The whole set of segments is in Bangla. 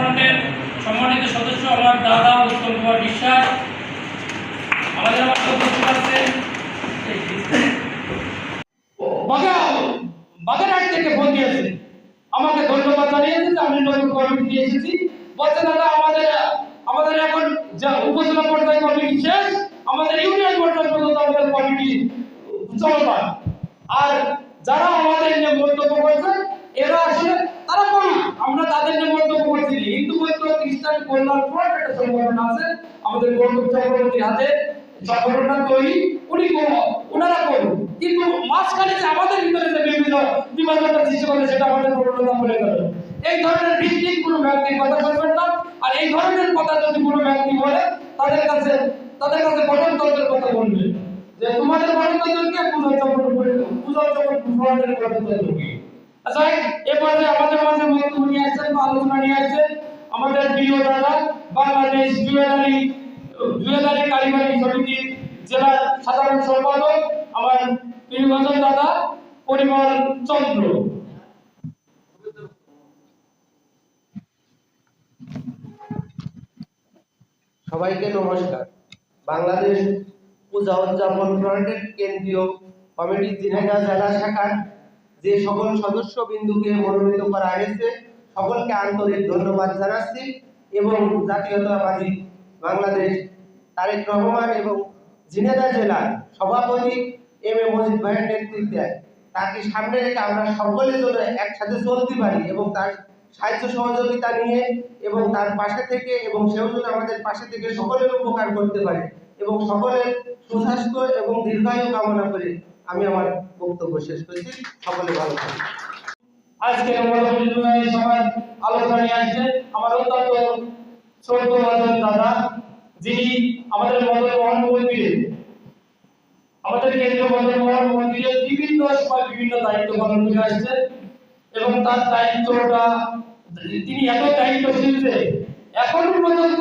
ফ্রন্টের সম্মানিত সদস্য আমার দাদা উত্তম কুমার বিশ্বাস। আমাদের আমার উপস্থিত আমাকে ধন্যবাদ জানিয়েছে যে আমি নতুন কমিটি এসেছি। বলছে, দাদা, আমাদের আমাদের এখন উপজেলা পর্যায়ে কমিটি শেষ, আমাদের ইউনিয়ন পর্যায়ে পর্যন্ত আমাদের কমিটি চলমান। আর যারা আমাদের মন্তব্য করছে এরা আসলে তারা করুন আমরা তাদের নিয়ে মন্তব্য করছি না। হিন্দু মৈত্র আমাদের মাঝখানে এই ধরনের ভিত্তিক কোনো ব্যক্তির কথা বলবেন না। আর এই ধরনের কথা যদি কোনো ব্যক্তি বলে, তাদের কাছে তাদের কাছে গঠনতন্ত্রের কথা বলবে যে, তোমাদের গঠনতন্ত্র কি পূজা চক্র পূজা চক্র আচ্ছা এবারে আমাদের প্রিয় দাদা বাংলাদেশ জুয়েলারি জুয়েলারি কারিগরি জেলার সাধারণ সম্পাদক আমার প্রিয়ভাজন দাদা পরিমল চন্দ্র। সবাইকে নমস্কার। বাংলাদেশ পূজা উদযাপন ফ্রন্টের কেন্দ্রীয় কমিটির ঝিনাইদহ জেলা শাখার যে সকল সদস্য বিন্দুকে মনোনীত করা হয়েছে, সকলকে আন্তরিক ধন্যবাদ জানাচ্ছি। এবং জাতীয়তাবাদী বাংলাদেশ তারেক রহমান এবং ঝিনাইদহ জেলার সভাপতি এম এ মজিদ ভাইয়ের নেতৃত্বে তাকে সামনে রেখে আমরা সকলের জন্য একসাথে চলতে পারি এবং তার সাহায্য সহযোগিতা নিয়ে এবং তার পাশে থেকে এবং সেও যেন আমাদের পাশে থেকে সকলের উপকার করতে পারে এবং সকলের সুস্বাস্থ্য এবং দীর্ঘায়ু কামনা করে আমি আমার বক্তব্য শেষ করছি। সকলে ভালো থাকুন। আজকে আমরা সবার আলোচনা নিয়ে আসছে। আমার অত্যন্ত বাজন দাদা, যিনি আমাদের মদন মোহন মন্দিরে আমাদের কেন্দ্রীয় মদন মোহন মন্দিরে বিভিন্ন সময় বিভিন্ন দায়িত্ব পালন করে আসছে এবং তার দায়িত্বটা, তিনি এত দায়িত্বশীল যে এখন পর্যন্ত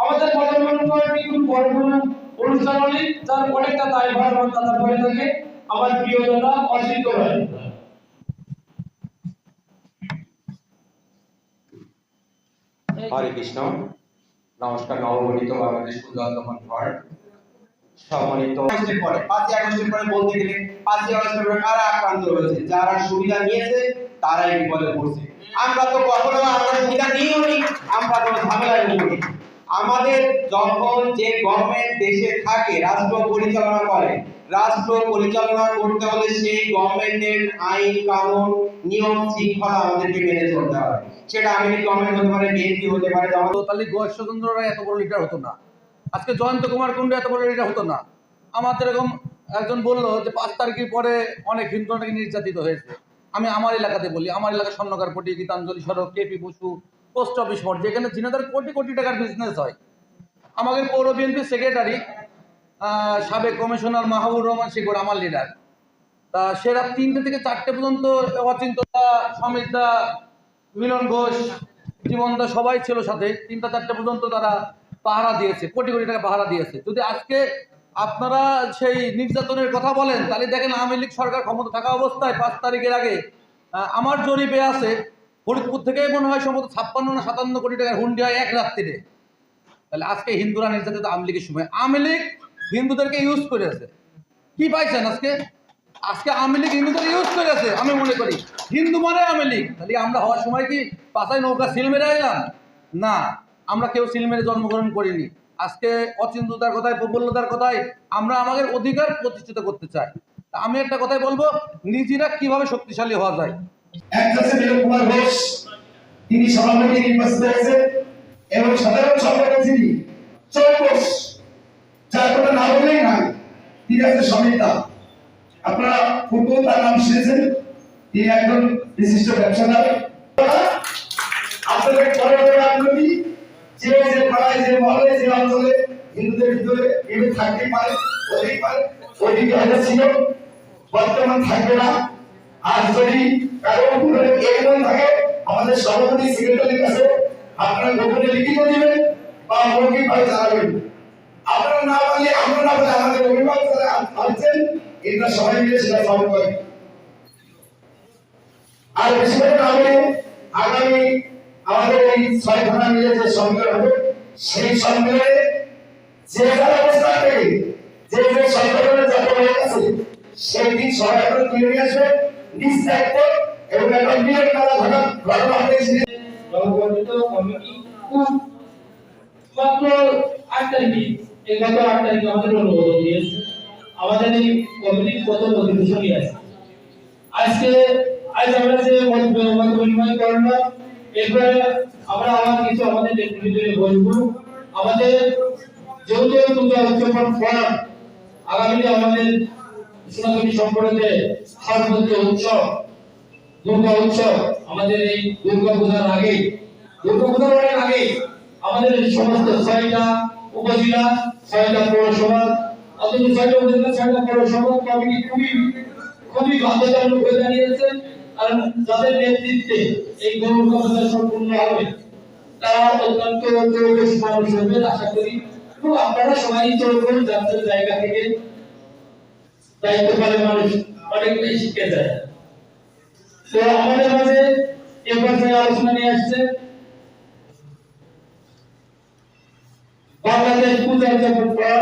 আমাদের মদন মোহন মন্দিরে অনুষ্ঠান হলে তার অনেকটা দায়ভার আমার দাদা করে থাকে। আমার প্রিয় দাদা অজিত রায়। হরে কৃষ্ণ। নমস্কার নবগঠিত বাংলাদেশ দমন ফ্রন্ট সম্মানিত পরে, পাঁচই আগস্টের পরে বলতে গেলে, পাঁচই আগস্টের পরে কারা আক্রান্ত হয়েছে? যারা সুবিধা নিয়েছে, তারাই বিপদে পড়ছে। আমরা তো কখনো আমরা সুবিধা নিইও নি, আমরা আমাদের যখন যে গভর্নমেন্ট দেশে থাকে, রাষ্ট্র পরিচালনা করে রাষ্ট্র পরিচালনা করতে হলে সেই গভর্নমেন্টের আইন, কানুন, নিয়ম, শৃঙ্খলা আমাদেরকে মেনে চলতে হবে। সেটা আমেরিকা গভর্নমেন্ট হতে পারে বিএনপি হতে পারে তাহলে গোয়েশ্বরচন্দ্র রায় এত বড় লিডার হতো না। আজকে জয়ন্ত কুমার কুণ্ডু এত বড় লিডার হতো না। আমার এরকম একজন বলল যে, পাঁচ তারিখের পরে অনেক হিন্দু নাকি নির্যাতিত হয়েছে। আমি আমার এলাকাতে বলি, আমার এলাকা স্বর্ণকারপটি গীতাঞ্জলি সড়ক কেপি বসু, পোস্ট অফিস মোড় যেখানে জিনাদার কোটি কোটি টাকার বিজনেস হয়। আমাদের পৌর বিএনপির সেক্রেটারি সাবেক কমিশনার মাহবুব রহমান শেখর, আমার লিডার তা সে রাত তিনটে থেকে চারটে পর্যন্ত অচিন্তদা সমিতা মিলন ঘোষ জীবনদা সবাই ছিল সাথে। তিনটা চারটে পর্যন্ত তারা পাহারা দিয়েছে, কোটি কোটি টাকা পাহারা দিয়েছে। যদি আজকে আপনারা সেই নির্যাতনের কথা বলেন, তাহলে দেখেন আওয়ামী লীগ সরকার ক্ষমতা থাকা অবস্থায় পাঁচ তারিখের আগে আমার জরিপে আছে, ফরিদপুর থেকে মনে হয় সম্ভবত ছাপ্পান্ন না সাতান্ন কোটি টাকার হুন্ডি হয় এক রাত্রিরে। তাহলে আজকে হিন্দুরা নির্যাতিত আওয়ামী লীগের সময়। আওয়ামী লীগ হিন্দুদেরকে ইউজ করেছে কি পাইছেন আজকে? আজকে আওয়ামী লীগ হিন্দুদের ইউজ করেছে আমি মনে করি। হিন্দু মানে আওয়ামী লীগ। তাহলে আমরা হওয়ার সময় কি পাশায় নৌকা সিল মেরে এলাম না, আমরা কেউ সিল মেরে জন্মগ্রহণ করিনি। আজকে অচিন্ততার কথায় প্রবল্যতার কথায় আমরা আমাদের অধিকার প্রতিষ্ঠিত করতে চাই। আমি একটা কথাই বলব, নিজেরা কীভাবে শক্তিশালী হওয়া যায়? তিনি সভাপতি নির্বাচিত হয়েছেন এবং সাধারণ সম্পাদক যিনি চৌকস কোনো নাম বললেই নাই। তিনি হচ্ছে সমিতা আপনারা পূর্ব তার নাম শুনেছেন? তিনি একজন বিশিষ্ট ব্যবসাদার। আপনাদের ছিল, বর্তমান থাকবে না। আর যদি আমাদের সভাপতি সেক্রেটারির কাছে আপনারা গোপনে লিখিত দিবেন বা মৌখিক ভাবে জানাবেন। আপনারা না পারলে আমরা না পারলে আমাদের অভিভাবক যারা আছেন এটা সবাই মিলে সেটা সলভ করে। আর বেশি করে না আগামী আমাদের এই ছয় থানা মিলে যে সম্মেলন হবে, সেই সম্মেলনে যে যার অবস্থা থেকে যে যে সংগঠনের যত লোক আছে, সেই দিন সবাই এখন নিয়ে আসবে। নিজ এবং একটা নিয়ম করা ঘটনা ঘটনা হয়েছে নবগঠিত কমিটি মাত্র আট তারিখে এই গত আট তারিখে আমাদের অনুমোদন দিয়েছে আমাদের এই কমিটির কত অধিবেশনই আছে। আজকে, আজ আমরা যে মত করলাম, এরপরে আমরা আমার কিছু আমাদের নেতৃত্বে বলব আমাদের যেহেতু দুর্গা উদযাপন ফোরাম আগামী আমাদের সোনাগুলি সম্পর্কে সর্বোচ্চ উৎসব, দুর্গা উৎসব আমাদের এই দুর্গা পূজার আগে দুর্গা পূজার আগে আমাদের এই সমস্ত ছয়টা উপজেলা ছয়টা পৌরসভা অথচ ছয়টা উপজেলা ছয়টা পৌরসভা কমিটি খুবই খুবই বাধ্যতামূলক হয়ে দাঁড়িয়েছে কারণ যাদের নেতৃত্বে এই পূজা সম্পূর্ণ হবে, তারা অত্যন্ত চৌকস মানুষ হবে, আশা করি। এবং আপনারা সবাই চৌকস যাদের জায়গা থেকে দায়িত্ব পালে মানুষ অনেকটাই শিখে যায়। তো আমাদের মাঝে এ পর্যায়ে আলোচনা নিয়ে আসছে। বাংলাদেশ পূজা উদযাপন করা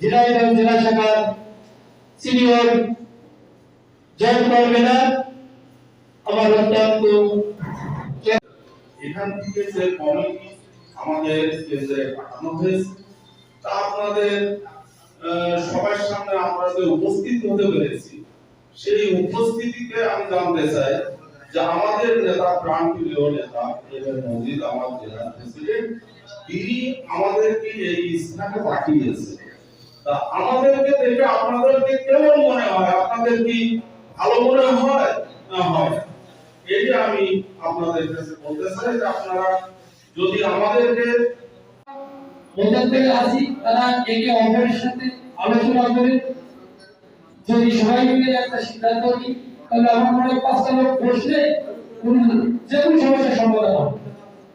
ঝিনাইদহ জেলা শাখার সিনিয়র জয়েন্ট কনভেনার আমার অত্যন্ত এখান থেকে যে আমাদের পাঠানো হয়েছে, তা আপনাদের সবার সামনে আমরা যে উপস্থিত হতে পেরেছি, সেই উপস্থিতিতে আমি জানতে চাই যে আমাদের নেতা নেতা মজিদ, আমার জেলা প্রেসিডেন্ট তিনি আমাদেরকে এই স্থানে পাঠিয়েছে তা আমাদেরকে দেখে আপনাদেরকে কেমন মনে হয়? আপনাদের কি ভালো মনে হয় না হয়? আমি আপনাদের কাছে বলতে চাই যে আপনারা যদি আমাদেরকে থেকে আসি, তারা একে অপরের সাথে আলোচনা করে। যদি সবাই মিলে একটা সিদ্ধান্ত নিই, তাহলে আমার মনে হয় পাঁচটা লোক বসলে যে কোনো সমস্যার সমাধান হবে।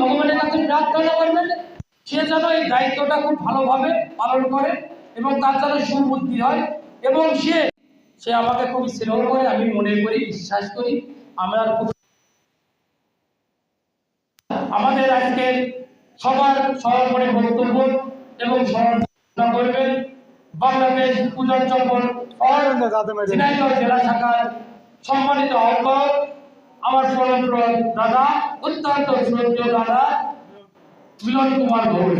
ভগবানের কাছে প্রার্থনা করবেন সে যেন এই দায়িত্বটা খুব ভালোভাবে পালন করে এবং তার যেন সুবুদ্ধি হয় এবং সে সে আমাকে খুব স্নেহ করে আমি মনে করি বিশ্বাস করি আমরা খুব আমাদের আজকে সবার সর্বোপরি বক্তব্য এবং সমালোচনা করবেন বাংলাদেশ পূজার ঝিনাইদহ জেলা শাখার সম্মানিত আহ্বায়ক আমার পরম্পরা দাদা অত্যন্ত শ্রদ্ধেয় দাদা মিলন কুমার ঘোষ